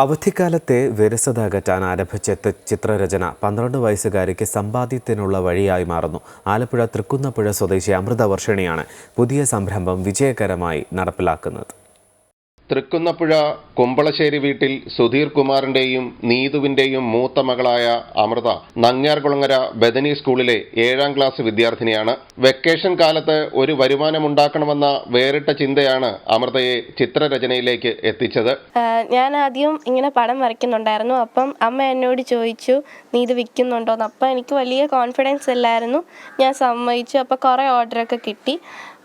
അവധിക്കാലത്തെ വിരസത അകറ്റാൻ ആരംഭിച്ച ചിത്രരചന പന്ത്രണ്ട് വയസ്സുകാരിക്ക് സമ്പാദ്യത്തിനുള്ള വഴിയായി മാറുന്നു. ആലപ്പുഴ തൃക്കുന്നപ്പുഴ സ്വദേശി അമൃത വർഷിണിയാണ് പുതിയ സംരംഭം വിജയകരമായി നടപ്പിലാക്കുന്നത്. തൃക്കുന്നപ്പുഴ കുമ്പളശ്ശേരി വീട്ടിൽ സുധീർ കുമാറിന്റെയും നീതുവിന്റെയും മൂത്ത മകളായ അമൃത നങ്ങ്യാർകുളങ്ങര ബദനി സ്കൂളിലെ ഏഴാം ക്ലാസ് വിദ്യാർത്ഥിനിയാണ്. വെക്കേഷൻ കാലത്ത് ഒരു വരുമാനമുണ്ടാക്കണമെന്ന വേറിട്ട ചിന്തയാണ് അമൃതയെ ചിത്രരചനയിലേക്ക് എത്തിച്ചത്. ഞാൻ ആദ്യം ഇങ്ങനെ പടം വരയ്ക്കുന്നുണ്ടായിരുന്നു. അപ്പം അമ്മ എന്നോട് ചോദിച്ചു നീ ഇത് വിൽക്കുന്നുണ്ടോയെന്ന് അപ്പം എനിക്ക് വലിയ കോൺഫിഡൻസ് ഇല്ലായിരുന്നു. ഞാൻ സമ്മതിച്ചു. അപ്പോൾ കുറേ ഓർഡറൊക്കെ കിട്ടി.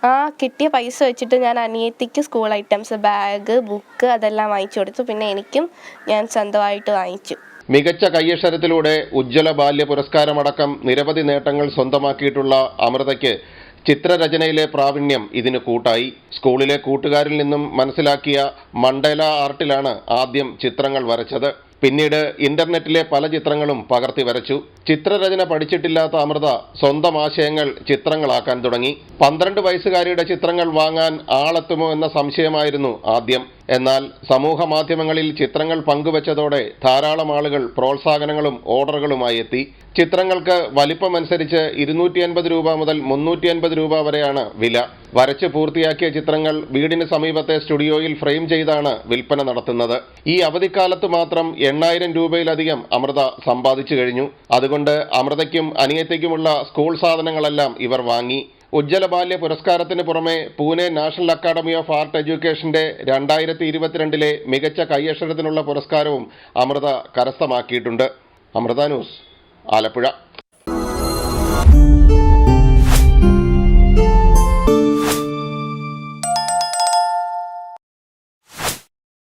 ആ കിട്ടിയ പൈസ വെച്ചിട്ട് ഞാൻ അനിയത്തിക്ക് സ്കൂൾ ഐറ്റംസ് ബാഗ് ബുക്ക് അതെല്ലാം വാങ്ങിച്ചു കൊടുത്തു. പിന്നെ എനിക്കും ഞാൻ സ്വന്തമായിട്ട് വാങ്ങിച്ചു. മികച്ച കയ്യക്ഷരത്തിലൂടെ ഉജ്ജ്വല ബാല്യ പുരസ്കാരമടക്കം നിരവധി നേട്ടങ്ങൾ സ്വന്തമാക്കിയിട്ടുള്ള അമൃതയ്ക്ക് ചിത്രരചനയിലെ പ്രാവീണ്യം ഇതിന് കൂട്ടായി. സ്കൂളിലെ കൂട്ടുകാരിൽ നിന്നും മനസ്സിലാക്കിയ മണ്ടേല ആർട്ടിലാണ് ആദ്യം ചിത്രങ്ങൾ വരച്ചത്. പിന്നീട് ഇന്റർനെറ്റിലെ പല ചിത്രങ്ങളും പകർത്തി വരച്ചു. ചിത്രരചന പഠിച്ചിട്ടില്ലാത്ത അമൃത സ്വന്തം ആശയങ്ങൾ ചിത്രങ്ങളാക്കാൻ തുടങ്ങി. പന്ത്രണ്ട് വയസ്സുകാരിയുടെ ചിത്രങ്ങൾ വാങ്ങാൻ ആളെത്തുമോ എന്ന സംശയമായിരുന്നു ആദ്യം. എന്നാൽ സമൂഹ മാധ്യമങ്ങളിൽ ചിത്രങ്ങൾ പങ്കുവച്ചതോടെ ധാരാളം ആളുകൾ പ്രോത്സാഹനങ്ങളും ഓർഡറുകളുമായി എത്തി. ചിത്രങ്ങൾക്ക് വലിപ്പമനുസരിച്ച് ഇരുന്നൂറ്റി അൻപത് രൂപ മുതൽ മുന്നൂറ്റി അൻപത് രൂപ വരെയാണ് വില. വരച്ച് പൂർത്തിയാക്കിയ ചിത്രങ്ങൾ വീടിന് സമീപത്തെ സ്റ്റുഡിയോയിൽ ഫ്രെയിം ചെയ്താണ് വിൽപ്പന നടത്തുന്നത്. ഈ അവധിക്കാലത്ത് മാത്രം എണ്ണായിരം രൂപയിലധികം അമൃത സമ്പാദിച്ചു കഴിഞ്ഞു. അതുകൊണ്ട് അമൃതയ്ക്കും അനിയത്തയ്ക്കുമുള്ള സ്കൂൾ സാധനങ്ങളെല്ലാം ഇവർ വാങ്ങി. ഉജ്ജ്വല ബാല്യ പുരസ്കാരത്തിന് പുറമെ Pune national academy of art എഡ്യൂക്കേഷന്റെ രണ്ടായിരത്തി ഇരുപത്തിരണ്ടിലെ മികച്ച കൈയക്ഷരത്തിനുള്ള പുരസ്കാരവും അമൃത കരസ്ഥമാക്കിയിട്ടുണ്ട്. അമൃത ന്യൂസ് ആലപ്പുഴ.